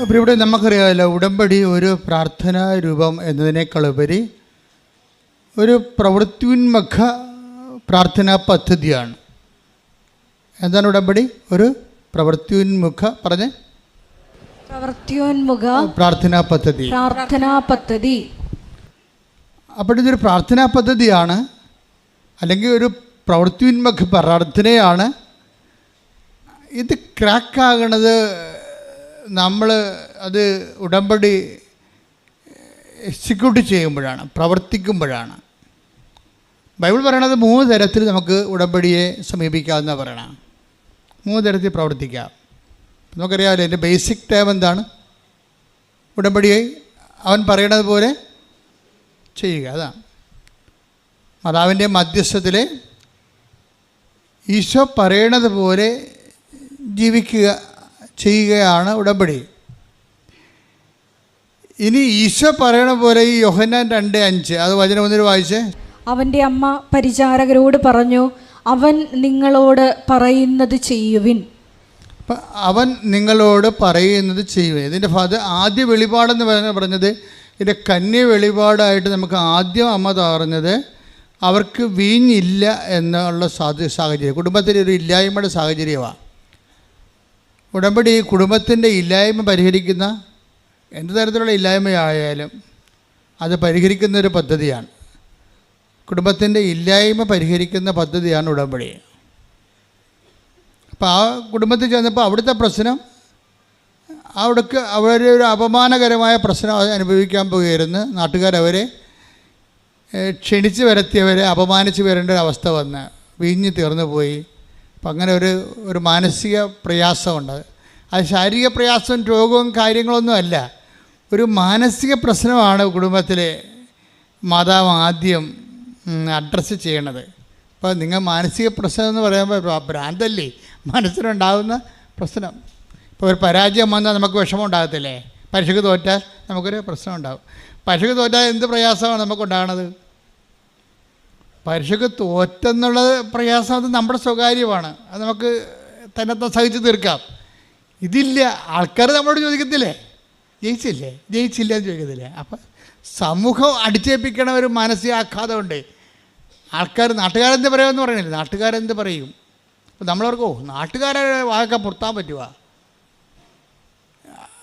അപ്പോൾ ഇവിടെ നമുക്കറിയാമല്ലോ ഉടമ്പടി ഒരു പ്രാർത്ഥനാ രൂപം എന്നതിനേക്കാളുപരി ഒരു പ്രവൃത്തിയുന്മുഖ പ്രാർത്ഥനാ പദ്ധതിയാണ്. എന്താണ് ഉടമ്പടി? ഒരു പ്രവൃത്തിയുന്മുഖ പറഞ്ഞ്. പ്രവർത്തിയോന്മുഖ പ്രാർത്ഥനാ പദ്ധതി. പ്രാർത്ഥനാ പദ്ധതി. അപ്പോൾ ഇതൊരു പ്രാർത്ഥനാ പദ്ധതിയാണ് അല്ലെങ്കിൽ ഒരു പ്രവൃത്തിയുന്മുഖ പ്രാർത്ഥനയാണ്. ഇത് ക്രാക്കാകണത് നമ്മൾ അത് ഉടമ്പടി എക്സിക്യൂട്ട് ചെയ്യുമ്പോഴാണ് പ്രവർത്തിക്കുമ്പോഴാണ്. ബൈബിൾ പറയണത് മൂന്ന് തരത്തിൽ നമുക്ക് ഉടമ്പടിയെ സമീപിക്കാമെന്ന് പറയണം. മൂന്ന് തരത്തിൽ പ്രവർത്തിക്കാം. നമുക്കറിയാമല്ലോ എന്റെ ബേസിക് ടേം എന്താണ്? ഉടമ്പടിയെ അവൻ പറയണത് പോലെ ചെയ്യുക അതാണ്. മാതാവിന്റെ മധ്യസ്ഥത്തിൽ ഈശോ പറയണത് പോലെ ജീവിക്കുക ചെയ്യുകയാണ് ഉടമ്പടി. ഇനി ഈശോ പറയണ പോലെ ഈ യോഹന്നാൻ രണ്ട് അഞ്ച്. അത് വചനം ഒന്നിന് വായിച്ചേ. അവന്റെ അമ്മ പരിചാരകരോട് പറഞ്ഞു അവൻ നിങ്ങളോട് പറയുന്നത് ചെയ്യുവിൻ. അപ്പം അവൻ നിങ്ങളോട് പറയുന്നത് ചെയ്യുവിൻ. ഇതിന്റെ ഫാദർ ആദ്യ വെളിപാടെന്ന് പറഞ്ഞ പറഞ്ഞത് ഇതിന്റെ കന്യ വെളിപാടായിട്ട് നമുക്ക് ആദ്യം അമ്മ പറഞ്ഞത് അവർക്ക് വീഞ്ഞില്ല എന്നുള്ള സാഹചര്യം. കുടുംബത്തിൽ ഒരു ഇല്ലായ്മയുടെ സാഹചര്യമാണ് ഉടമ്പടി കുടുംബത്തിന്റെ ഇല്ലായ്മ പരിഹരിക്കുന്ന എന്ത് തരത്തിലുള്ള ഇല്ലായ്മയായാലും അത് പരിഹരിക്കുന്ന ഒരു പദ്ധതിയാണ്. കുടുംബത്തിന്റെ ഇല്ലായ്മ പരിഹരിക്കുന്ന പദ്ധതിയാണ് ഉടമ്പടി. അപ്പോൾ ആ കുടുംബത്തിൽ ചെന്നപ്പോൾ അവിടുത്തെ പ്രശ്നം അവിടേക്ക് അവരെ ഒരു അപമാനകരമായ പ്രശ്നം അനുഭവിക്കാൻ പോകുകയായിരുന്നു നാട്ടുകാരവരെ ക്ഷണിച്ച് വരത്തിയവരെ അപമാനിച്ച് വരേണ്ട ഒരു അവസ്ഥ വന്ന് വീഞ്ഞ് തീർന്നു പോയി. അപ്പം അങ്ങനെ ഒരു ഒരു മാനസിക പ്രയാസമുണ്ട്. അത് ശാരീരിക പ്രയാസവും രോഗവും കാര്യങ്ങളൊന്നും അല്ല. ഒരു മാനസിക പ്രശ്നമാണ് കുടുംബത്തിലെ മാതാവ് ആദ്യം അഡ്രസ്സ് ചെയ്യണത്. അപ്പോൾ നിങ്ങൾ മാനസിക പ്രശ്നം എന്ന് പറയുമ്പോൾ ഭ്രാ- ഭ്രാന്തല്ലേ? മനസ്സിലുണ്ടാകുന്ന പ്രശ്നം. ഇപ്പോൾ ഒരു പരാജയം വന്നാൽ നമുക്ക് വിഷമം ഉണ്ടാകത്തില്ലേ? പരീക്ഷയ്ക്ക് തോറ്റാൽ നമുക്കൊരു പ്രശ്നം ഉണ്ടാകും പരീക്ഷയ്ക്ക് തോറ്റാൽ എന്ത് പ്രയാസമാണ് നമുക്കുണ്ടാകണത്? പരീക്ഷയ്ക്ക് തോറ്റെന്നുള്ളത് പ്രയാസം അത് നമ്മുടെ സ്വകാര്യമാണ്. അത് നമുക്ക് തന്നെ സഹിച്ച് തീർക്കാം. ഇതില്ല. ആൾക്കാർ നമ്മളോട് ചോദിക്കത്തില്ലേ? ജയിച്ചില്ലേ? ജയിച്ചില്ല എന്ന് ചോദിക്കത്തില്ലേ? അപ്പം സമൂഹം അടിച്ചേൽപ്പിക്കണ ഒരു മാനസിക ആഘാതമുണ്ട് ആൾക്കാർ നാട്ടുകാരെന്ത് പറയുമെന്ന് പറയണില്ല നാട്ടുകാരെന്ത് പറയും? അപ്പം നമ്മളവർക്ക് ഓ നാട്ടുകാരെ വാഴൊക്കെ പുറത്താൻ പറ്റുക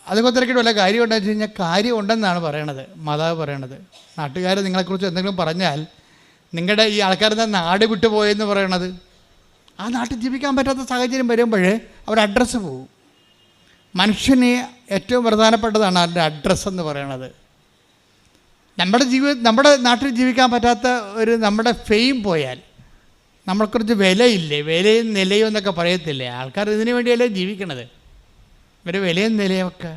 അതൊക്കെ തിരക്കിട്ട് വല്ല കാര്യം ഉണ്ടെന്ന് വെച്ച് കഴിഞ്ഞാൽ കാര്യം ഉണ്ടെന്നാണ് പറയണത്. മാതാവ് പറയണത്. നാട്ടുകാർ നിങ്ങളെക്കുറിച്ച് എന്തെങ്കിലും പറഞ്ഞാൽ നിങ്ങളുടെ ഈ ആൾക്കാരുടെ നാട് വിട്ടു പോയെന്ന് പറയണത്? ആ നാട്ടിൽ ജീവിക്കാൻ പറ്റാത്ത സാഹചര്യം വരുമ്പോഴേ അവർ അഡ്രസ്സ് പോകും മനുഷ്യന് ഏറ്റവും പ്രധാനപ്പെട്ടതാണ് അവന്റെ അഡ്രസ്സ് എന്ന് പറയണത്. നമ്മുടെ ജീവിത നമ്മുടെ നാട്ടിൽ ജീവിക്കാൻ പറ്റാത്ത ഒരു നമ്മുടെ ഫെയിം പോയാൽ നമ്മളെക്കുറിച്ച് വിലയില്ലേ? വിലയും നിലയും എന്നൊക്കെ പറയത്തില്ലേ? ആൾക്കാർ ഇതിനു വേണ്ടിയല്ലേ ജീവിക്കണത്? ഇവരെ വിലയും നിലയും ഒക്കെ.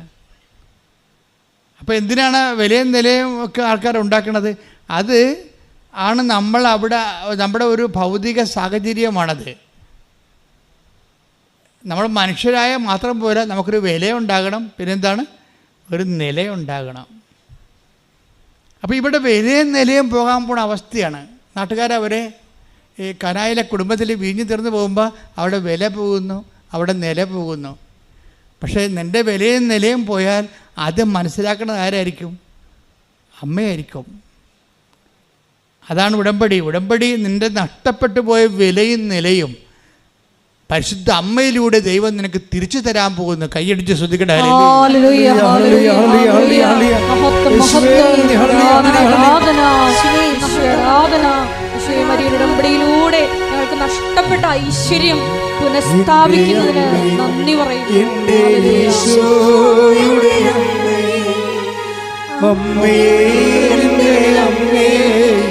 അപ്പോൾ എന്തിനാണ് വിലയും നിലയും ഒക്കെ ആൾക്കാർ ഉണ്ടാക്കുന്നത് അത് ആണ് നമ്മൾ അവിടെ നമ്മുടെ ഒരു ഭൗതിക സാഹചര്യമാണത്. നമ്മൾ മനുഷ്യരായ മാത്രം പോരാ നമുക്കൊരു വിലയുണ്ടാകണം. പിന്നെന്താണ്? ഒരു നിലയുണ്ടാകണം. അപ്പോൾ ഇവിടെ വിലയും നിലയും പോകാൻ പോണ അവസ്ഥയാണ്. നാട്ടുകാരവരെ ഈ കനായിലെ കുടുംബത്തിൽ വീഞ്ഞു തീർന്നു പോകുമ്പോൾ അവിടെ വില പോകുന്നു അവിടെ നില പോകുന്നു. പക്ഷേ നിന്റെ വിലയും നിലയും പോയാൽ അത് മനസ്സിലാക്കുന്നത് ആരായിരിക്കും? അമ്മയായിരിക്കും. അതാണ് ഉടമ്പടി. ഉടമ്പടി നിന്റെ നഷ്ടപ്പെട്ടു പോയ വിലയും നിലയും പരിശുദ്ധ അമ്മയിലൂടെ ദൈവം നിനക്ക് തിരിച്ചു തരാൻ പോകുന്നു. കൈയടിച്ച് ശ്രദ്ധിക്കട്ടെ. ഉടമ്പടിയിലൂടെ ഞങ്ങൾക്ക് നഷ്ടപ്പെട്ട ഐശ്വര്യം പുനഃസ്ഥാപിക്കുന്നതിന് നന്ദി പറയുന്നു. അമ്മേ, അമ്മേ.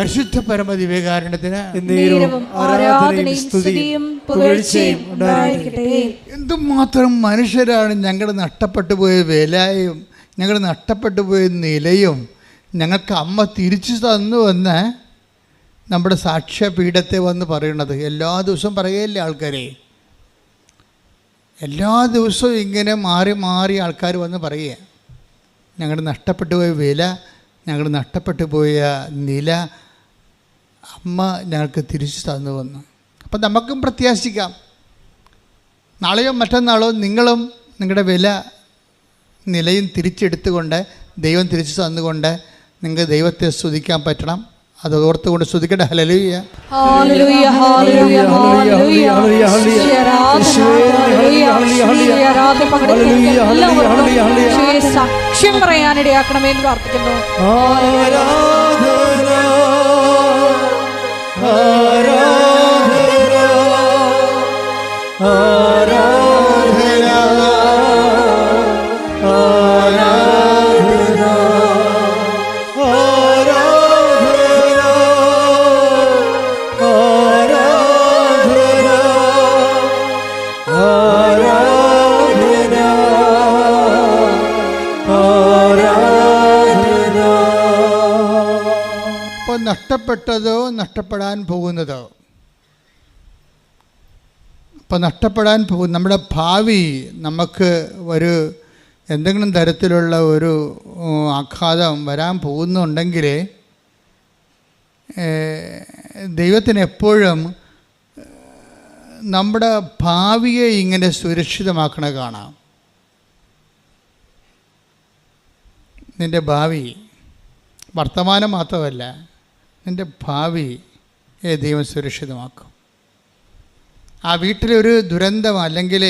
പരിശുദ്ധ പരമദിവേകാരണത്തിന് നേരവും ആരാധനയും സ്തുതിയും പുകഴ്ചയും ഉണ്ടായിരിക്കട്ടെ. എന്തുമാത്രം മനുഷ്യരാണ് ഞങ്ങൾ നഷ്ടപ്പെട്ടു പോയ വിലയും ഞങ്ങൾ നഷ്ടപ്പെട്ടു പോയ നിലയും ഞങ്ങൾക്ക് അമ്മ തിരിച്ചു തന്നു എന്ന് നമ്മുടെ സാക്ഷ്യപീഠത്തെ വന്ന് പറയുന്നത് എല്ലാ ദിവസവും പറയുകയല്ലേ ആൾക്കാരെ? എല്ലാ ദിവസവും ഇങ്ങനെ മാറി മാറി ആൾക്കാർ വന്ന് പറയുക. ഞങ്ങളുടെ നഷ്ടപ്പെട്ടു പോയ വില ഞങ്ങൾ നഷ്ടപ്പെട്ടു പോയ നില അമ്മ ഞങ്ങൾക്ക് തിരിച്ചു തന്നു വന്നു. അപ്പം നമുക്കും പ്രത്യാശിക്കാം. നാളെയോ മറ്റന്നാളോ നിങ്ങളും നിങ്ങളുടെ വില നിലയും തിരിച്ചെടുത്തുകൊണ്ട് ദൈവം തിരിച്ചു തന്നുകൊണ്ട് നിങ്ങൾക്ക് ദൈവത്തെ സ്തുതിക്കാൻ പറ്റണം. അത് ഓർത്തുകൊണ്ട് സ്തുതിക്കട്ടെ. ഹലലുയ്യ പറയാനിടയാക്കണമേ എന്ന് ഹല്ലേലൂയ ആരാധന നഷ്ടപ്പെട്ടതോ നഷ്ടപ്പെടാൻ പോകുന്നതോ? അപ്പോൾ നഷ്ടപ്പെടാൻ പോകും നമ്മുടെ ഭാവി നമുക്ക് ഒരു എന്തെങ്കിലും തരത്തിലുള്ള ഒരു ആഘാതം വരാൻ പോകുന്നുണ്ടെങ്കിൽ ദൈവത്തിന് എപ്പോഴും നമ്മുടെ ഭാവിയെ ഇങ്ങനെ സുരക്ഷിതമാക്കണ കാണാം. നിന്റെ ഭാവി വർത്തമാനം മാത്രമല്ല നിന്റെ ഭാവി ദൈവം സുരക്ഷിതമാക്കും. ആ വീട്ടിലൊരു ദുരന്തം അല്ലെങ്കിൽ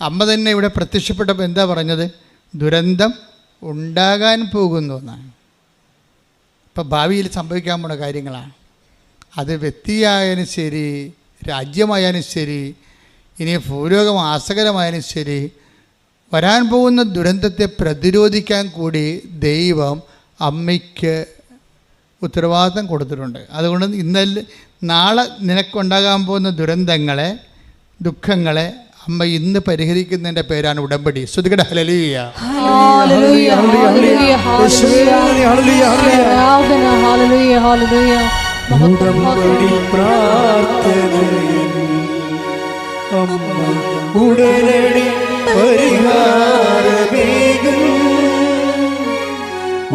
അമ്മ തന്നെ ഇവിടെ പ്രത്യക്ഷപ്പെട്ടപ്പോൾ എന്താ പറഞ്ഞത്? ദുരന്തം ഉണ്ടാകാൻ പോകുന്നു എന്നാണ്. ഇപ്പം ഭാവിയിൽ സംഭവിക്കാൻ പോണ കാര്യങ്ങളാണ്. അത് വ്യക്തിയായാലും ശരി രാജ്യമായാലും ശരി ഇനി ഭൂരോഗം ആസകരമായാലും ശരി വരാൻ പോകുന്ന ദുരന്തത്തെ പ്രതിരോധിക്കാൻ കൂടി ദൈവം അമ്മയ്ക്ക് ഉത്തരവാദിത്തം കൊടുത്തിട്ടുണ്ട്. അതുകൊണ്ട് ഇന്നലെ നാളെ നിനക്കുണ്ടാകാൻ പോകുന്ന ദുരന്തങ്ങളെ ദുഃഖങ്ങളെ അമ്മ ഇന്ന് പരിഹരിക്കുന്നതിന്റെ പേരാണ് ഉടമ്പടി. ശ്രുതികട ഹലലിയ ഹല്ലേലൂയ ഹല്ലേലൂയ ഹല്ലേലൂയ. ആരാധന ഹല്ലേലൂയ ഹല്ലേലൂയ. മഹത്വം ഉടമ്പടി പ്രാർത്ഥനയിൽ അമ്മ ഉടനടി പരിഹാരമേകും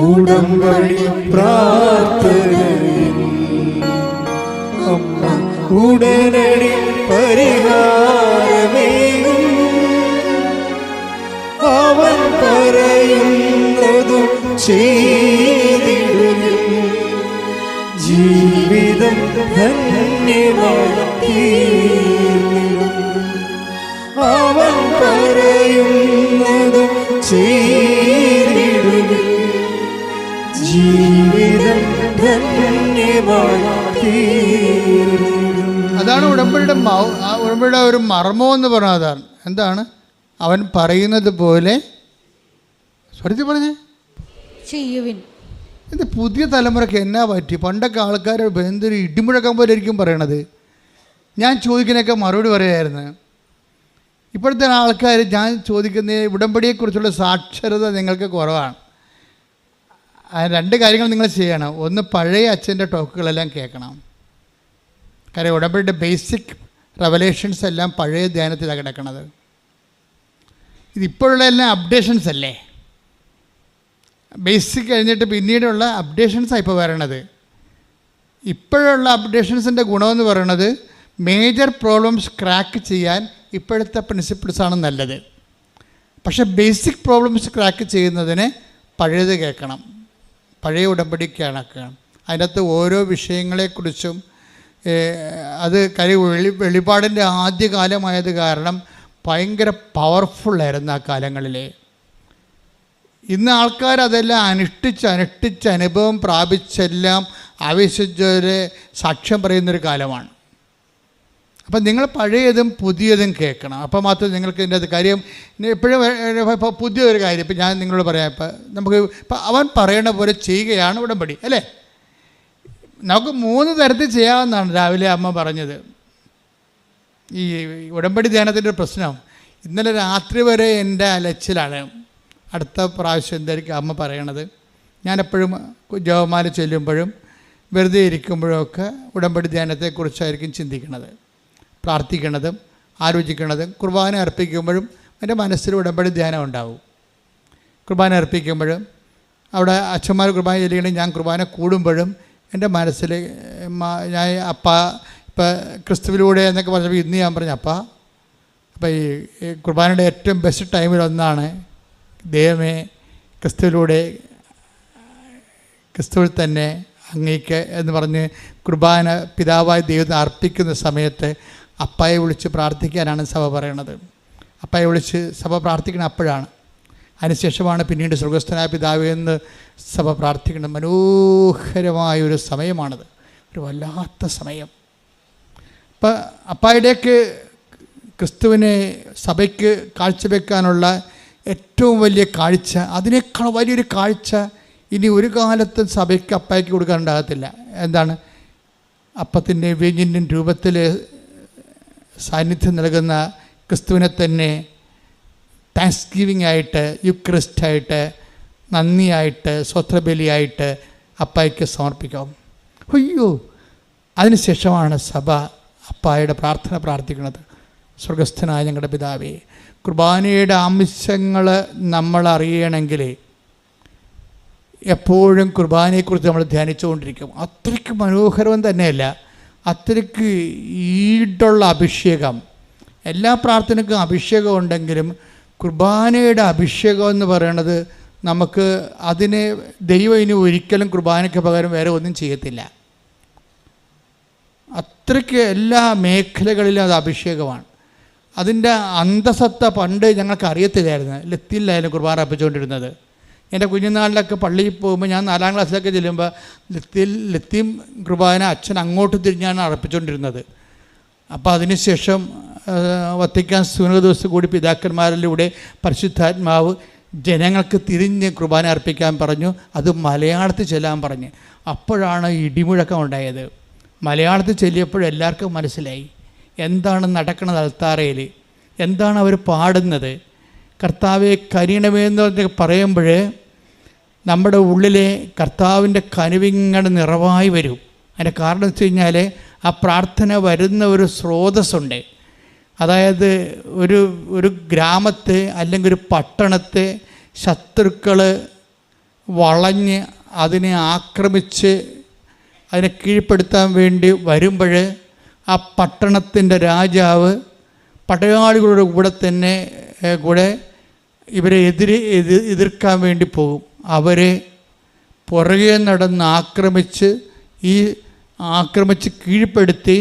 ഉടമ്പടി പ്രാർത്ഥനയിൽ. അമ്മ ഉടനടി പരിഹാരമേകും അവൻ പറയുന്നതും ചെയ്തിടും ജീവിതം ധന്യമാക്കി. അവൻ പറയുന്നതും ചെയ്തിടും ജീവിതം അതാണ് ഉടമ്പടിയുടെ ഉടമ്പടിയുടെ ഒരു മർമ്മം എന്ന് പറഞ്ഞാൽ അതാണ്. എന്താണ്? അവൻ പറയുന്നത് പോലെ. സ്വരത്തിൽ പറഞ്ഞേ? ചെയ്യുവിൻ. ഇത് പുതിയ തലമുറയ്ക്ക് എന്നാ പറ്റി? പണ്ടൊക്കെ ആൾക്കാർ എന്തൊരു ഇടിമുഴക്കം പോലെ ആയിരിക്കും പറയണത്. ഞാൻ ചോദിക്കുന്നതൊക്കെ മറുപടി പറയായിരുന്നു. ഇപ്പോഴത്തെ ആൾക്കാർ ഞാൻ ചോദിക്കുന്ന ഉടമ്പടിയെക്കുറിച്ചുള്ള സാക്ഷരത നിങ്ങൾക്ക് കുറവാണ്. ആ രണ്ട് കാര്യങ്ങൾ നിങ്ങൾ ചെയ്യണം. ഒന്ന് പഴയ അച്ഛന്റെ ടോക്കുകളെല്ലാം കേൾക്കണം. കാര്യം ഉടമ്പടിയുടെ ബേസിക് റെവലേഷൻസ് എല്ലാം പഴയ ധ്യാനത്തിലാണ് കിടക്കണത്. ഇതിപ്പോഴുള്ള എല്ലാം അപ്ഡേഷൻസ് അല്ലേ? ബേസിക് കഴിഞ്ഞിട്ട് പിന്നീടുള്ള അപ്ഡേഷൻസാണ് ഇപ്പോൾ വരണത്. ഇപ്പോഴുള്ള അപ്ഡേഷൻസിന്റെ ഗുണമെന്ന് പറയണത് മേജർ പ്രോബ്ലംസ് ക്രാക്ക് ചെയ്യാൻ ഇപ്പോഴത്തെ പ്രിൻസിപ്പിൾസാണ് നല്ലത്. പക്ഷേ ബേസിക് പ്രോബ്ലംസ് ക്രാക്ക് ചെയ്യുന്നതിന് പഴയത് കേൾക്കണം. പഴയ ഉടമ്പടി കണക്കാണ്. അതിനകത്ത് ഓരോ വിഷയങ്ങളെക്കുറിച്ചും അത് കരി വെളി വെളിപാടിന്റെ ആദ്യകാലമായത് കാരണം ഭയങ്കര പവർഫുള്ളായിരുന്നു ആ കാലങ്ങളിൽ ഇന്ന് ആൾക്കാർ അതെല്ലാം അനുഷ്ഠിച്ച് അനുഷ്ഠിച്ച് അനുഭവം പ്രാപിച്ചെല്ലാം ആവേശിച്ചവരെ സാക്ഷ്യം പറയുന്നൊരു കാലമാണ്. അപ്പം നിങ്ങൾ പഴയതും പുതിയതും കേൾക്കണം. അപ്പം മാത്രം നിങ്ങൾക്ക് ഇതിന്റെ അത് കാര്യം എപ്പോഴും ഇപ്പോൾ പുതിയൊരു കാര്യം ഇപ്പം ഞാൻ നിങ്ങളോട് പറയാം. ഇപ്പം നമുക്ക് ഇപ്പം അവൻ പറയണ പോലെ ചെയ്യുകയാണ് ഉടമ്പടി അല്ലേ? നമുക്ക് മൂന്ന് തരത്തിൽ ചെയ്യാമെന്നാണ് രാവിലെ അമ്മ പറഞ്ഞത്. ഈ ഉടമ്പടി ധ്യാനത്തിന്റെ പ്രശ്നം. ഇന്നലെ രാത്രി വരെ എന്റെ അലച്ചിലാണ്. അടുത്ത പ്രാവശ്യം എന്തായിരിക്കും അമ്മ പറയണത്? ഞാനെപ്പോഴും ജവമാല ചൊല്ലുമ്പോഴും വെറുതെ ഇരിക്കുമ്പോഴൊക്കെ ഉടമ്പടി ധ്യാനത്തെക്കുറിച്ചായിരിക്കും ചിന്തിക്കുന്നത് പ്രാർത്ഥിക്കുന്നതും ആലോചിക്കുന്നതും കുർബാന അർപ്പിക്കുമ്പോഴും എന്റെ മനസ്സിൽ ഉടമ്പടി ധ്യാനം ഉണ്ടാവും. കുർബാന അർപ്പിക്കുമ്പോഴും അവിടെ അച്ഛന്മാർ കുർബാന ചെല്ലുകയാണെങ്കിൽ ഞാൻ കുർബാന കൂടുമ്പോഴും എന്റെ മനസ്സിൽ ഞാൻ അപ്പ ഇപ്പം ക്രിസ്തുവിലൂടെ എന്നൊക്കെ പറഞ്ഞപ്പോൾ ഇന്ന് ഞാൻ പറഞ്ഞു അപ്പ അപ്പം ഈ ഈ കുർബാനയുടെ ഏറ്റവും ബെസ്റ്റ് ടൈമിലൊന്നാണ് ദൈവമേ ക്രിസ്തുവിലൂടെ ക്രിസ്തുവിൽ തന്നെ അങ്ങേക്ക് എന്ന് പറഞ്ഞ് കുർബാന പിതാവായ ദൈവത്തിന് അർപ്പിക്കുന്ന സമയത്ത് അപ്പായെ വിളിച്ച് പ്രാർത്ഥിക്കാനാണ് സഭ പറയണത്. അപ്പായെ വിളിച്ച് സഭ പ്രാർത്ഥിക്കണം അപ്പോഴാണ്. അതിനുശേഷമാണ് പിന്നീട് സ്വർഗസ്ഥനായ പിതാവ് എന്ന് സഭ പ്രാർത്ഥിക്കുന്നത് മനോഹരമായ ഒരു സമയമാണത്. ഒരു വല്ലാത്ത സമയം. അപ്പം അപ്പായുടെയൊക്കെ ക്രിസ്തുവിനെ സഭയ്ക്ക് കാഴ്ചവെക്കാനുള്ള ഏറ്റവും വലിയ കാഴ്ച അതിനേക്കാൾ വലിയൊരു കാഴ്ച ഇനി ഒരു കാലത്തും സഭയ്ക്ക് അപ്പായ്ക്ക് കൊടുക്കാനുണ്ടാകത്തില്ല. എന്താണ്? അപ്പത്തിന്റെ വ്യഞ്ജന്റെ രൂപത്തിൽ സാന്നിധ്യം നൽകുന്ന ക്രിസ്തുവിനെ തന്നെ താങ്ക്സ് ഗിവിംഗ് ആയിട്ട് യുക്രിസ്റ്റായിട്ട് നന്ദിയായിട്ട് സ്വത്രബലിയായിട്ട് അപ്പായ്ക്ക് സമർപ്പിക്കാം. അയ്യോ. അതിനുശേഷമാണ് സഭ അപ്പായുടെ പ്രാർത്ഥന പ്രാർത്ഥിക്കുന്നത്. സ്വർഗസ്ഥനായ ഞങ്ങളുടെ പിതാവേ കുർബാനയുടെ ആവശ്യങ്ങൾ നമ്മൾ അറിയണമെങ്കിൽ എപ്പോഴും കുർബാനയെക്കുറിച്ച് നമ്മൾ ധ്യാനിച്ചുകൊണ്ടിരിക്കും. അത്രയ്ക്ക് മനോഹരവും തന്നെയല്ല. അത്രയ്ക്ക് ഈടുള്ള അഭിഷേകം. എല്ലാ പ്രാർത്ഥനയ്ക്കും അഭിഷേകം ഉണ്ടെങ്കിലും കുർബാനയുടെ അഭിഷേകം എന്ന് പറയണത് നമുക്ക് അതിനെ ദൈവം ഇനി ഒരിക്കലും കുർബാനയ്ക്ക് പകരം വേറെ ഒന്നും ചെയ്യത്തില്ല. അത്രയ്ക്ക് എല്ലാ മേഖലകളിലും അത് അഭിഷേകമാണ്. അതിന്റെ അന്തസത്ത പണ്ട് ഞങ്ങൾക്ക് അറിയത്തില്ലായിരുന്നു. ലത്തിയിലായിരുന്നു കുർബാന അർപ്പിച്ചുകൊണ്ടിരുന്നത്. എന്റെ കുഞ്ഞുനാളിലൊക്കെ പള്ളിയിൽ പോകുമ്പോൾ ഞാൻ നാലാം ക്ലാസ്സിലൊക്കെ ചെല്ലുമ്പോൾ ലത്തിൽ ലത്തീം കുർബാന അച്ഛൻ അങ്ങോട്ട് തിരിഞ്ഞാണ് അർപ്പിച്ചുകൊണ്ടിരുന്നത് അപ്പോൾ അതിനുശേഷം വത്തിക്കാൻ സൂനക ദിവസം കൂടി പിതാക്കന്മാരിലൂടെ പരിശുദ്ധാത്മാവ് ജനങ്ങൾക്ക് തിരിഞ്ഞ് കുർബാന അർപ്പിക്കാൻ പറഞ്ഞു. അത് മലയാളത്തിൽ ചെല്ലാൻ പറഞ്ഞ്. അപ്പോഴാണ് ഇടിമുഴക്കം ഉണ്ടായത്. മലയാളത്തിൽ ചെല്ലിയപ്പോൾ എല്ലാവർക്കും മനസ്സിലായി. എന്താണ് നടക്കുന്നത് അൽത്താറയിൽ എന്താണ് അവർ പാടുന്നത്? കർത്താവെ കരീണമേ എന്ന് പറയുമ്പോൾ നമ്മുടെ ഉള്ളിലെ കർത്താവിന്റെ കനുവിങ്ങനെ നിറവായി വരും. അതിന്റെ കാരണം വെച്ച് കഴിഞ്ഞാൽ ആ പ്രാർത്ഥന വരുന്ന ഒരു സ്രോതസ്സുണ്ട്. അതായത് ഒരു ഒരു ഗ്രാമത്തെ അല്ലെങ്കിൽ ഒരു പട്ടണത്തെ ശത്രുക്കൾ വളഞ്ഞ് അതിനെ ആക്രമിച്ച് അതിനെ കീഴ്പ്പെടുത്താൻ വേണ്ടി വരുമ്പോൾ ആ പട്ടണത്തിന്റെ രാജാവ് പടയാളികളുടെ കൂടെ തന്നെ കൂടെ ഇവരെ എതിരെ എതിർ എതിർക്കാൻ വേണ്ടി പോകും. അവരെ പുറകെ നടന്ന് ആക്രമിച്ച് ഈ ആക്രമിച്ച് കീഴ്പ്പെടുത്തി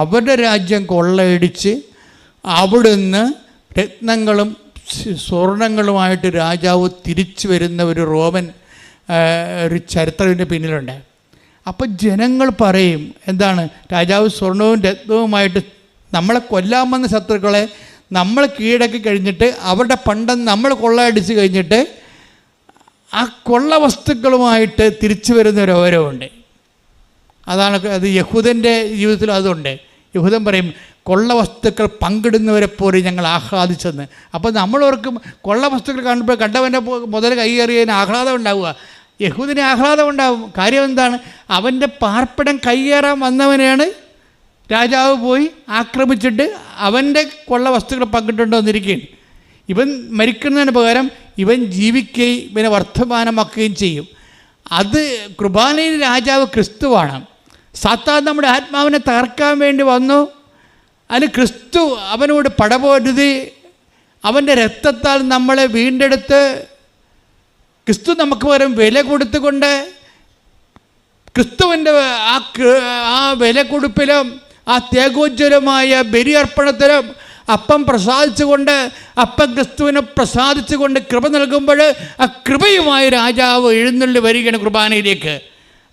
അവരുടെ രാജ്യം കൊള്ളയടിച്ച് അവിടുന്ന് രത്നങ്ങളും സ്വർണങ്ങളുമായിട്ട് രാജാവ് തിരിച്ചു വരുന്ന ഒരു റോമൻ ഒരു ചരിത്രത്തിന്റെ പിന്നിലുണ്ട്. അപ്പം ജനങ്ങൾ പറയും എന്താണ്? രാജാവ് സ്വർണവും രത്നവുമായിട്ട് നമ്മളെ കൊല്ലാമെന്ന ശത്രുക്കളെ നമ്മൾ കീഴടക്കി കഴിഞ്ഞിട്ട് അവരുടെ പണ്ടം നമ്മൾ കൊള്ളയടിച്ച് കഴിഞ്ഞിട്ട് ആ കൊള്ള വസ്തുക്കളുമായിട്ട് തിരിച്ചു വരുന്ന ഒരു ഓരവുണ്ട്. അതാണ് അത് യഹൂദന്റെ ജീവിതത്തിൽ അതുണ്ട്. യഹൂദൻ പറയും കൊള്ള വസ്തുക്കൾ പങ്കിടുന്നവരെ പോലെ ഞങ്ങൾ ആഹ്ലാദിച്ചെന്ന്. അപ്പോൾ നമ്മളോർക്കും കൊള്ള വസ്തുക്കൾ കാണുമ്പോൾ കണ്ടവന്റെ മുതൽ കൈയേറിയതിന് ആഹ്ലാദം ഉണ്ടാവുക. യഹൂദിന് ആഹ്ലാദം ഉണ്ടാവും. കാര്യം എന്താണ്? അവന്റെ പാർപ്പിടം കൈയേറാൻ വന്നവനെയാണ് രാജാവ് പോയി ആക്രമിച്ചിട്ട് അവന്റെ കൊള്ള വസ്തുക്കൾ പങ്കിട്ടുണ്ടോ എന്നിരിക്കുകയാണ് ഇവൻ മരിക്കുന്നതിന് പകരം ഇവൻ ജീവിക്കുകയും ഇവനെ വർത്തമാനമാക്കുകയും ചെയ്യും. അത് കുർബാനയിൽ രാജാവ് ക്രിസ്തുവാണ്. സാത്താൻ നമ്മുടെ ആത്മാവിനെ തകർക്കാൻ വേണ്ടി വന്നു. അതിന് ക്രിസ്തു അവനോട് പടപൊരുതി അവന്റെ രക്തത്താൽ നമ്മളെ വീണ്ടെടുത്ത് ക്രിസ്തു നമുക്ക് പകരം വില കൊടുത്തുകൊണ്ട് ക്രിസ്തുവിന്റെ ആ ആ വില കൊടുപ്പിലും ആ ത്യാഗോജ്വലമായ ബലിയർപ്പണത്തിലും അപ്പം പ്രസാദിച്ചുകൊണ്ട് അപ്പം ക്രിസ്തുവിനെ പ്രസാദിച്ചുകൊണ്ട് കൃപ നൽകുമ്പോൾ ആ കൃപയുമായി രാജാവ് എഴുന്നള്ളി വരികയാണ് കുർബാനയിലേക്ക്.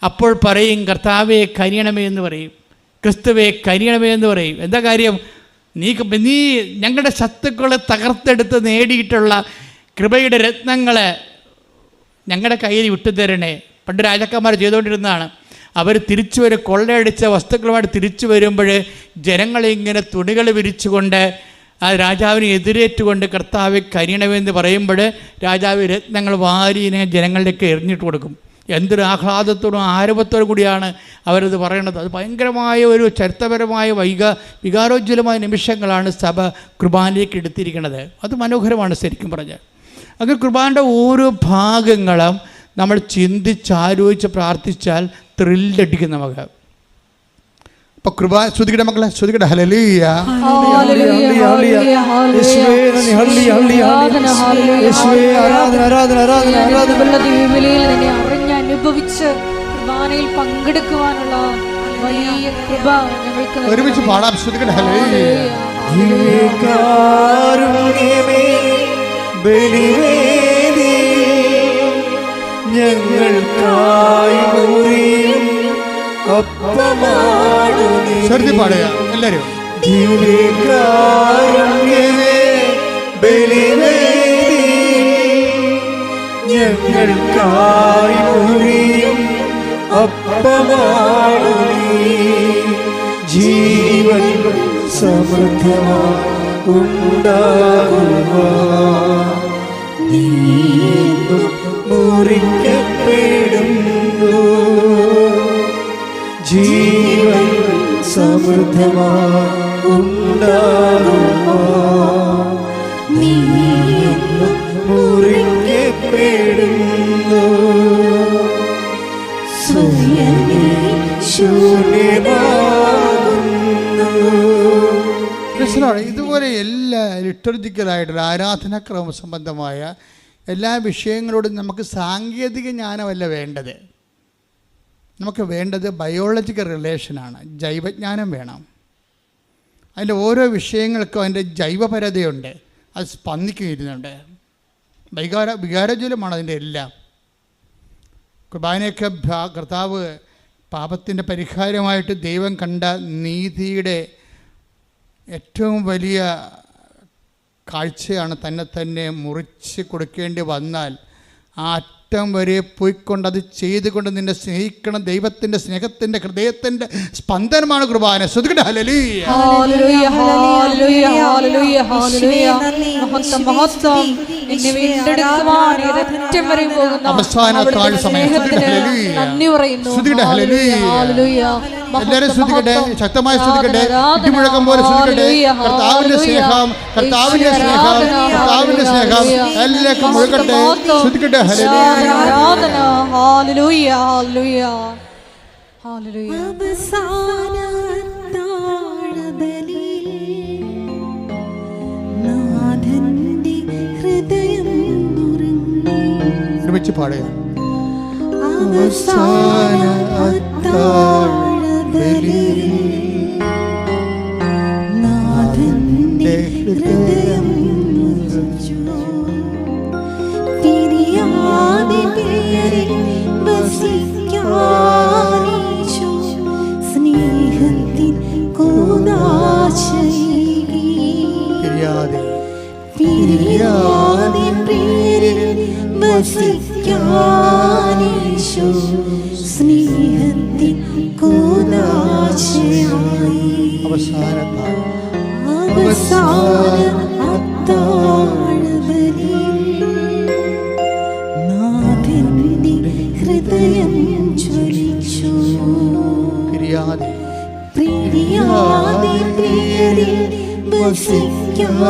അപ്പോൾ പറയും കർത്താവെ കരിയണമേ എന്ന് പറയും. ക്രിസ്തുവെ കരിയണമേ എന്ന് പറയും. എന്താ കാര്യം? നീ നീ ഞങ്ങളുടെ ശത്രുക്കളെ തകർത്തെടുത്ത് നേടിയിട്ടുള്ള കൃപയുടെ രത്നങ്ങളെ ഞങ്ങളുടെ കയ്യിൽ വിട്ടുതരണേ. പണ്ട് രാജാക്കന്മാർ ചെയ്തുകൊണ്ടിരുന്നതാണ്. അവർ തിരിച്ചു വരും കൊള്ളയടിച്ച വസ്തുക്കളുമായിട്ട് തിരിച്ചു വരുമ്പോൾ ജനങ്ങളിങ്ങനെ തുണികൾ വിരിച്ചുകൊണ്ട് ആ രാജാവിനെ എതിരേറ്റുകൊണ്ട് കർത്താവ് കരിയണമെന്ന് പറയുമ്പോൾ രാജാവ് രത്നങ്ങൾ വാരി ഇങ്ങനെ ജനങ്ങളിലേക്ക് എറിഞ്ഞിട്ട് കൊടുക്കും. എന്തൊരു ആഹ്ലാദത്തോടും ആരവത്തോടും കൂടിയാണ് അവരത് പറയണത്. അത് ഭയങ്കരമായ ഒരു ചരിത്രപരമായ വൈക വികാരോജ്വലമായ നിമിഷങ്ങളാണ് സഭ കുർബാനയിലേക്ക് എടുത്തിരിക്കുന്നത്. അത് മനോഹരമാണ് ശരിക്കും പറഞ്ഞാൽ. അങ്ങനെ കുർബാനയുടെ ഓരോ ഭാഗങ്ങളും നമ്മൾ ചിന്തിച്ച് ആലോചിച്ച് പ്രാർത്ഥിച്ചാൽ ത്രില്ലടിക്കും നമുക്ക് അപ്പൊ കൃപ ശ്രുതികട മക്കളെ ശ്രുതികട ഹലലിയ ആരാധന, ആരാധന ആരാധന ആരാധന അനുഭവിച്ച് കുർബാനയിൽ പങ്കെടുക്കുവാനുള്ള വലിയ കൃപ ഞങ്ങൾക്ക്. ഒരുമിച്ച് പാടാം ശ്രുതികട ഹലലിയ ദിവ്യകാരുണ്യമേ ബലിവേദി ഞങ്ങൾക്കായി മുറിയും അപ്പമാണു. ശ്രുതി പാടുക ബലിവേദി ഞങ്ങൾക്കായി മുറിയും അപ്പമാണു. ജീവൻ സമൃദ്ധമായി ഉണ്ടാകുവാൻ നീ മുറിക്കപ്പെടുന്നു. ജീവൻ സമൃദ്ധമായി ഉണ്ടാകുവാൻ നീ മുറിക്കപ്പെടുന്നു. സൂര്യനെ ശൂന്യമാകുന്നു. ഇതുപോലെ എല്ലാ ലിറ്റർജിക്കലായിട്ടുള്ള ആരാധനാക്രമ സംബന്ധമായ എല്ലാ വിഷയങ്ങളോടും നമുക്ക് സാങ്കേതിക ജ്ഞാനമല്ല വേണ്ടത്. നമുക്ക് വേണ്ടത് ബയോളജിക്കൽ റിലേഷനാണ് ജൈവജ്ഞാനം വേണം. അതിന്റെ ഓരോ വിഷയങ്ങൾക്കും അതിന്റെ ജൈവപരതയുണ്ട്. അത് സ്പന്ദിക്കുന്നുണ്ട് വികാര വികാരജ്വലമാണ് അതിന്റെ എല്ലാം. കുർബാനയൊക്കെ കർത്താവ് പാപത്തിന്റെ പരിഹാരമായിട്ട് ദൈവം കണ്ട നീതിയുടെ ഏറ്റവും വലിയ കാഴ്ചയാണ് തന്നെ തന്നെ മുറിച്ച് കൊടുക്കേണ്ടി വന്നാൽ ആ അറ്റം വരെ പോയിക്കൊണ്ട് അത് ചെയ്തുകൊണ്ട് നിന്നെ സ്നേഹിക്കണം. ദൈവത്തിന്റെ സ്നേഹത്തിന്റെ ഹൃദയത്തിന്റെ സ്പന്ദനമാണ് കുർബാന. ശ്രദ്ധിക്കട്ടെ. Hallelujah. Hallelujah, hallelujah, hallelujah, hallelujah. മഹത്വം, മഹത്വം. ഏതറ്റം വരെ പോകുന്ന? അവസാന അവിടുത്തെ താഴ് സമയം. സ്നേഹത്തിന് ഹല്ലേലൂയ. നന്ദി പറയുന്നു. എല്ലാവരും ശ്രുതിക്കട്ടെ ശക്തമായി ശ്രുതിക്കട്ടെ ഇടിമുഴക്കം പോലെ ശ്രദ്ധിക്കട്ടെ കർത്താവിന്റെ കർത്താവിന്റെ സ്നേഹം കർത്താവിന്റെ സ്നേഹം കർത്താവിന്റെ കർത്താവിന്റെ സ്നേഹം. എല്ലാവർക്കും മുഴുകട്ടെ ഹല്ലേലൂയ. ഹല്ലേലൂയ. അവസാന ഒരുമിച്ച് പാടുക. അവസാന നാഥന്റെ ഹൃദയം തിരിയാതെ പേരിൽ വസിക്കാനീശോ. സ്നേഹത്തിൻ കോദാശൈകി തിരിയാതെ. പിരിയാതെ പേരിൽ വസിക്കാനീശോ സ്നേഹത്തിൻ കോദാശയായി. അവസാനത്താൽ അവസാന അത്താഴബലിയിൽ നാഥന്റെ ഹൃദയം ജ്വലിച്ചു. തിരിയാതെ പ്രിയാതെ പ്രിയരിൽ വസിക്കാനീശോ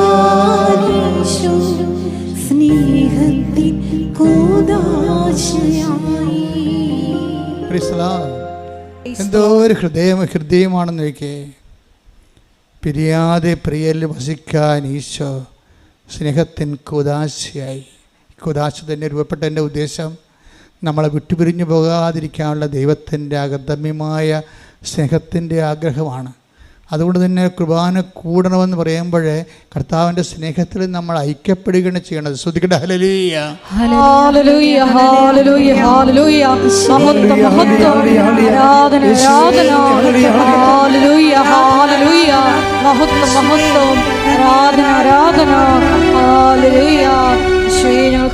സ്നേഹത്തിൻ കോദാശയായി എന്തോ ഒരു ഹൃദയം ഹൃദയമാണെന്ന് നോക്കിയേ പിരിയാതെ പ്രിയൽ വസിക്കാൻ ഈശോ സ്നേഹത്തിൻ കുദാശയായി. കുദാശ തന്നെ രൂപപ്പെട്ട എന്റെ ഉദ്ദേശം നമ്മളെ വിട്ടുപിരിഞ്ഞു പോകാതിരിക്കാനുള്ള ദൈവത്തിന്റെ അഗതമ്യമായ സ്നേഹത്തിന്റെ ആഗ്രഹമാണ്. അതുകൊണ്ട് തന്നെ കുർബാന കൂടണമെന്ന് പറയുമ്പോഴേ കർത്താവിന്റെ സ്നേഹത്തിൽ നമ്മൾ ഐക്യപ്പെടുകയാണ് ചെയ്യണത് ശ്രദ്ധിക്കട്ടെ. ഹലലീയ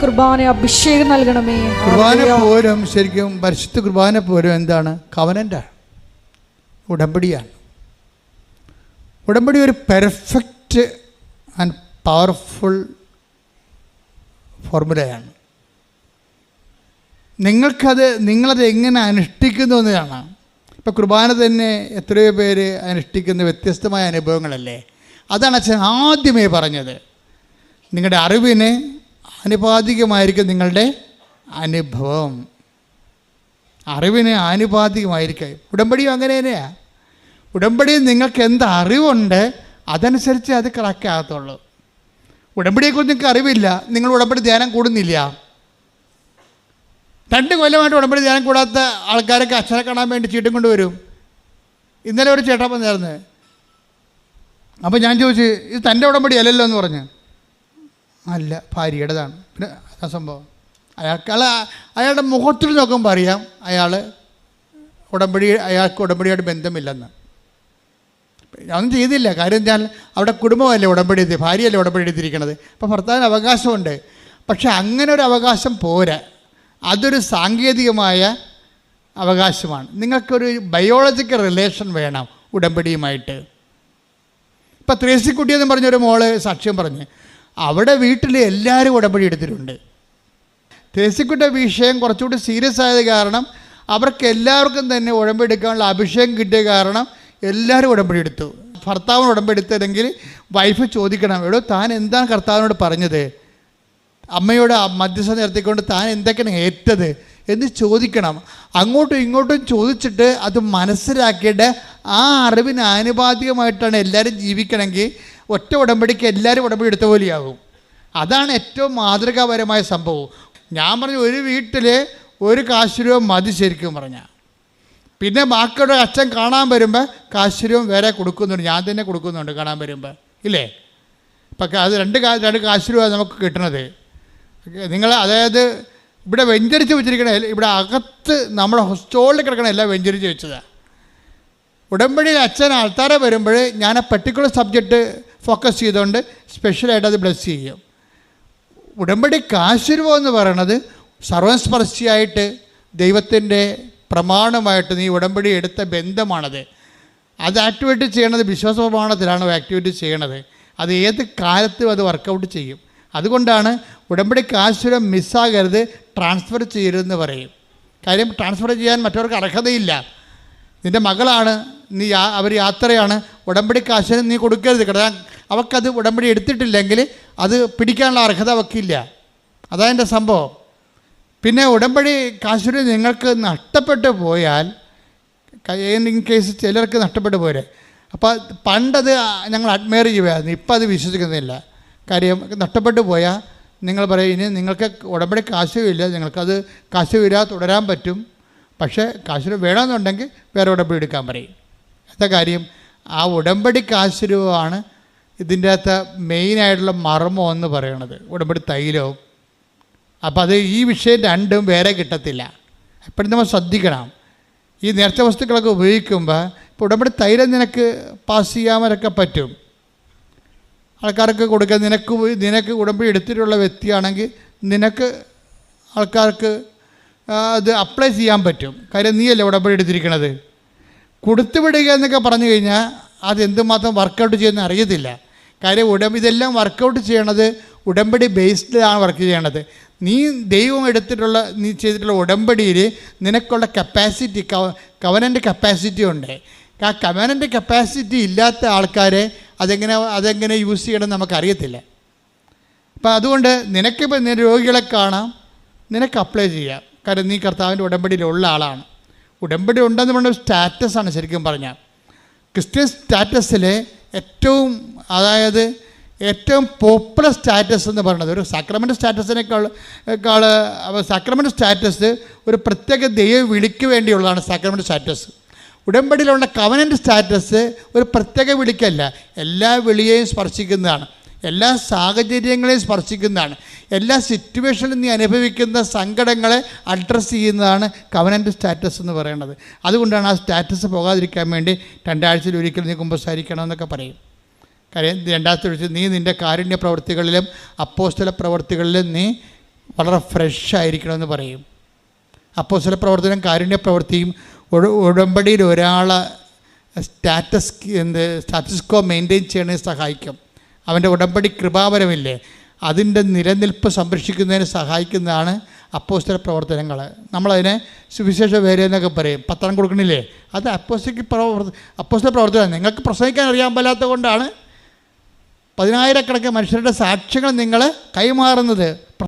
കുർബാന അഭിഷേകം നൽകണമേ. കുർബാന പോരും. ശരിക്കും പരിശുദ്ധ കുർബാന പോരും എന്താണ്? കവനന്റാണ് ഉടമ്പടിയാണ്. ഉടമ്പടി ഒരു പെർഫെക്റ്റ് ആൻഡ് പവർഫുൾ ഫോർമുലയാണ്. നിങ്ങൾക്കത് നിങ്ങളത് എങ്ങനെ അനുഷ്ഠിക്കുന്നു എന്ന് കാണാം കുർബാന തന്നെ എത്രയോ പേര് അനുഷ്ഠിക്കുന്ന വ്യത്യസ്തമായ അനുഭവങ്ങളല്ലേ? അതാണ് അച്ഛൻ ആദ്യമേ പറഞ്ഞത്. നിങ്ങളുടെ അറിവിന് ആനുപാതികമായിരിക്കും നിങ്ങളുടെ അനുഭവം. അറിവിന് ആനുപാതികമായിരിക്കും. ഉടമ്പടിയും അങ്ങനെ തന്നെയാണ് ഉടമ്പടിയിൽ നിങ്ങൾക്ക് എന്ത് അറിവുണ്ട് അതനുസരിച്ച് അത് കണക്കാകത്തുള്ളൂ ഉടമ്പടിയെക്കുറിച്ച് നിങ്ങൾക്ക് അറിവില്ല നിങ്ങൾ ഉടമ്പടി ധ്യാനം കൂടുന്നില്ല. രണ്ട് കൊല്ലമായിട്ട് ഉടമ്പടി ധ്യാനം കൂടാത്ത ആൾക്കാരൊക്കെ അച്ഛനെ കാണാൻ വേണ്ടി ചീട്ടും കൊണ്ടുവരും ഇന്നലെ ഒരു ചേട്ടൻ വന്നായിരുന്നു. അപ്പോൾ ഞാൻ ചോദിച്ചു ഇത് തന്റെ ഉടമ്പടി അല്ലല്ലോ എന്ന് പറഞ്ഞു. അല്ല ഭാര്യയുടേതാണ്. പിന്നെ അതാ സംഭവം. അയാൾക്ക് അയാൾ അയാളുടെ മുഖത്തിൽ നോക്കുമ്പോൾ അറിയാം അയാൾ ഉടമ്പടി അയാൾക്ക് ഉടമ്പടിയായിട്ട് ബന്ധമില്ലെന്ന്. ഞാനൊന്നും ചെയ്തില്ല. കാര്യം ഞാൻ അവിടെ കുടുംബമല്ലേ ഉടമ്പടി എടുത്ത് ഭാര്യയല്ലേ ഉടമ്പടി എടുത്തിരിക്കണത് അപ്പോൾ ഭർത്താവിന് അവകാശമുണ്ട്. പക്ഷെ അങ്ങനെ ഒരു അവകാശം പോരാ. അതൊരു സാങ്കേതികമായ അവകാശമാണ്. നിങ്ങൾക്കൊരു ബയോളജിക്കൽ റിലേഷൻ വേണം ഉടമ്പടിയുമായിട്ട്. ഇപ്പം ത്രേസിക്കുട്ടി എന്ന് പറഞ്ഞൊരു മോൾ സാക്ഷ്യം പറഞ്ഞ്. അവിടെ വീട്ടിൽ എല്ലാവരും ഉടമ്പടി എടുത്തിട്ടുണ്ട് ത്രേസിക്കുട്ടിയുടെ വിഷയം കുറച്ചുകൂടി സീരിയസ് ആയത് കാരണം അവർക്ക് എല്ലാവർക്കും തന്നെ ഉടമ്പടി എടുക്കാനുള്ള അഭിഷേകം കിട്ടിയ കാരണം എല്ലാവരും ഉടമ്പടി എടുത്തു. ഭർത്താവിന് ഉടമ്പടി എടുത്തില്ലെങ്കിൽ വൈഫ് ചോദിക്കണം എടോ താൻ എന്താണ് കർത്താവിനോട് പറഞ്ഞത്? അമ്മയോട് മധ്യസ്ഥ നിർത്തിക്കൊണ്ട് താൻ എന്തൊക്കെയാണ് ഏറ്റത്? എന്ന് ചോദിക്കണം. അങ്ങോട്ടും ഇങ്ങോട്ടും ചോദിച്ചിട്ട് അത് മനസ്സിലാക്കിയിട്ട് ആ അറിവിന് ആനുപാതികമായിട്ടാണ് എല്ലാവരും ജീവിക്കണമെങ്കിൽ ഒറ്റ ഉടമ്പടിക്ക് എല്ലാവരും ഉടമ്പടി എടുത്ത പോലെയാകും. അതാണ് ഏറ്റവും മാതൃകാപരമായ സംഭവം. ഞാൻ പറഞ്ഞു ഒരു വീട്ടിൽ ഒരു കാശ് രൂപ മതി ശരിക്കും പറഞ്ഞാൽ പിന്നെ ബാക്കിയുടെ അച്ഛൻ കാണാൻ വരുമ്പോൾ കാശ്വരവും വേറെ കൊടുക്കുന്നുണ്ട് ഞാൻ തന്നെ കൊടുക്കുന്നുണ്ട് കാണാൻ വരുമ്പോൾ ഇല്ലേ? ഇപ്പം അത് രണ്ട് കാ രണ്ട് കാശ് നമുക്ക് കിട്ടണത്. നിങ്ങൾ അതായത് ഇവിടെ വെഞ്ചരിച്ച് വെച്ചിരിക്കണ ഇവിടെ അകത്ത് നമ്മുടെ സ്റ്റോളിൽ കിടക്കണ എല്ലാം വെഞ്ചരിച്ച് വെച്ചതാണ് ഉടമ്പടിയിൽ അച്ഛൻ ആൾക്കാരെ വരുമ്പോൾ ഞാൻ ആ പെർട്ടിക്കുലർ സബ്ജക്റ്റ് ഫോക്കസ് ചെയ്തുകൊണ്ട് സ്പെഷ്യലായിട്ട് അത് ബ്ലസ് ചെയ്യും. ഉടമ്പടി കാശുരുവോ എന്ന് പറയണത് സർവസ്പർശിയായിട്ട് ദൈവത്തിന്റെ പ്രമാണമായിട്ട് നീ ഉടമ്പടി എടുത്ത ബന്ധമാണത്. അത് ആക്ടിവേറ്റ് ചെയ്യണത് വിശ്വാസ പ്രമാണത്തിലാണ് ആക്ടിവേറ്റ് ചെയ്യണത്. അത് ഏത് കാലത്തും അത് വർക്കൗട്ട് ചെയ്യും. അതുകൊണ്ടാണ് ഉടമ്പടി കാശുരം മിസ്സാകരുത് ട്രാൻസ്ഫർ ചെയ്യരുതെന്ന് പറയും. കാര്യം ട്രാൻസ്ഫർ ചെയ്യാൻ മറ്റവർക്ക് അർഹതയില്ല. നിന്റെ മകളാണ് നീ അവർ യാത്രയാണ് ഉടമ്പടി കാശിന് നീ കൊടുക്കരുത്. കാരണം അവൾക്കത് ഉടമ്പടി എടുത്തിട്ടില്ലെങ്കിൽ അത് പിടിക്കാനുള്ള അർഹത അവക്കില്ല. അതാ എന്റെ സംഭവം. പിന്നെ ഉടമ്പടി കാശുരി നിങ്ങൾക്ക് നഷ്ടപ്പെട്ടു പോയാൽ ഇൻ കേസ് ചിലർക്ക് നഷ്ടപ്പെട്ടു പോരെ. അപ്പോൾ പണ്ടത് ഞങ്ങൾ അഡ്മയർ ചെയ്യുമായിരുന്നു ഇപ്പം അത് വിശ്വസിക്കുന്നില്ല. കാര്യം നഷ്ടപ്പെട്ടു പോയാൽ നിങ്ങൾ പറയും ഇനി നിങ്ങൾക്ക് ഉടമ്പടി കാശുമില്ല നിങ്ങൾക്കത് കാശുമില്ല തുടരാൻ പറ്റും. പക്ഷേ കാശുരൂപ വേണമെന്നുണ്ടെങ്കിൽ വേറെ ഉടമ്പടി എടുക്കാൻ പറയും. എന്താ കാര്യം. ആ ഉടമ്പടി കാശുരൂപമാണ് ഇതിന്റെ അകത്ത് മെയിനായിട്ടുള്ള മർമ്മം എന്ന് പറയണത്. ഉടമ്പടി തൈലവും അപ്പോൾ അത് ഈ വിഷയം രണ്ടും വേറെ കിട്ടത്തില്ല. എപ്പോഴും നമ്മൾ ശ്രദ്ധിക്കണം. ഈ നേർച്ച വസ്തുക്കളൊക്കെ ഉപയോഗിക്കുമ്പോൾ ഇപ്പോൾ ഉടമ്പടി തൈലം നിനക്ക് പാസ് ചെയ്യാമലൊക്കെ പറ്റും. ആൾക്കാർക്ക് കൊടുക്കാൻ നിനക്ക് നിനക്ക് ഉടമ്പടി എടുത്തിട്ടുള്ള വ്യക്തിയാണെങ്കിൽ നിനക്ക് ആൾക്കാർക്ക് അത് അപ്ലൈ ചെയ്യാൻ പറ്റും. കാര്യം നീയല്ലേ ഉടമ്പടി എടുത്തിരിക്കണത്? കൊടുത്തു വിടുക എന്നൊക്കെ പറഞ്ഞു കഴിഞ്ഞാൽ അത് എന്തുമാത്രം വർക്കൗട്ട് ചെയ്യുന്ന അറിയത്തില്ല. കാര്യം ഉടമ്പ ഇതെല്ലാം വർക്കൗട്ട് ചെയ്യണത് ഉടമ്പടി ബേസ്ഡിലാണ് വർക്ക് ചെയ്യണത്. നീ ദൈവം എടുത്തിട്ടുള്ള നീ ചെയ്തിട്ടുള്ള ഉടമ്പടിയിൽ നിനക്കുള്ള കപ്പാസിറ്റി കവ കവനന്റെ കപ്പാസിറ്റി ഉണ്ട്. ആ കവനന്റെ കപ്പാസിറ്റി ഇല്ലാത്ത ആൾക്കാരെ അതെങ്ങനെ അതെങ്ങനെ യൂസ് ചെയ്യണം നമുക്കറിയത്തില്ല. അപ്പം അതുകൊണ്ട് നിനക്കിപ്പോൾ നീ രോഗികളെ കാണാം നിനക്ക് അപ്ലൈ ചെയ്യാം. കാരണം നീ കർത്താവിന്റെ ഉടമ്പടിയിലുള്ള ആളാണ്. ഉടമ്പടി ഉണ്ടെന്ന് പറഞ്ഞ സ്റ്റാറ്റസാണ് ശരിക്കും പറഞ്ഞാൽ. ക്രിസ്ത്യൻ സ്റ്റാറ്റസിലെ ഏറ്റവും അതായത് ഏറ്റവും പോപ്പുലർ സ്റ്റാറ്റസ് എന്ന് പറയുന്നത് ഒരു സാക്രമെന്റ് സ്റ്റാറ്റസിനേക്കാൾ ക്കാൾ സാക്രമെന്റ് സ്റ്റാറ്റസ് ഒരു പ്രത്യേക ദൈവ വിളിക്ക് വേണ്ടിയുള്ളതാണ് സാക്രമെന്റ് സ്റ്റാറ്റസ് ഉടമ്പടിയിലുള്ള കവനന്റ് സ്റ്റാറ്റസ് ഒരു പ്രത്യേക വിളിക്കല്ല. എല്ലാ വിളിയെയും സ്പർശിക്കുന്നതാണ്. എല്ലാ സാഹചര്യങ്ങളെയും സ്പർശിക്കുന്നതാണ്. എല്ലാ സിറ്റുവേഷനിലും നീ അനുഭവിക്കുന്ന സങ്കടങ്ങളെ അഡ്രസ്സ് ചെയ്യുന്നതാണ് കവനന്റ് സ്റ്റാറ്റസ് എന്ന് പറയുന്നത്. അതുകൊണ്ടാണ് ആ സ്റ്റാറ്റസ് പോകാതിരിക്കാൻ വേണ്ടി രണ്ടാഴ്ചയിൽ ഒരിക്കൽ നീ കുമ്പസാരിക്കണമെന്നൊക്കെ പറയും. കാര്യം രണ്ടാമത്തെ ഒഴിച്ച് നീ നിന്റെ കാരുണ്യ പ്രവൃത്തികളിലും അപ്പോസ്തല പ്രവൃത്തികളിലും നീ വളരെ ഫ്രഷ് ആയിരിക്കണമെന്ന് പറയും. അപ്പോസ്തല പ്രവർത്തനം കാരുണ്യ പ്രവൃത്തിയും ഉടമ്പടിയിൽ ഒരാളെ സ്റ്റാറ്റസ് എന്ത് സ്റ്റാറ്റസ് കോ മെയിന്റെയിൻ ചെയ്യണേ സഹായിക്കും. അവന്റെ ഉടമ്പടി കൃപാപരമില്ലേ അതിന്റെ നിലനിൽപ്പ് സംരക്ഷിക്കുന്നതിന് സഹായിക്കുന്നതാണ് അപ്പോസ്തല പ്രവർത്തനങ്ങൾ. നമ്മളതിനെ സുവിശേഷ വേല എന്നൊക്കെ പറയും. പത്രം കൊടുക്കണില്ലേ? അത് അപ്പോസ്തലിക് പ്രവർത്തന അപ്പോസ്തല പ്രവർത്തനം. നിങ്ങൾക്ക് പ്രസംഗിക്കാൻ അറിയാൻ പാലാത്തത് കൊണ്ടാണ് പതിനായിരക്കണക്കിന് മനുഷ്യരുടെ സാക്ഷ്യങ്ങൾ നിങ്ങൾ കൈമാറുന്നത്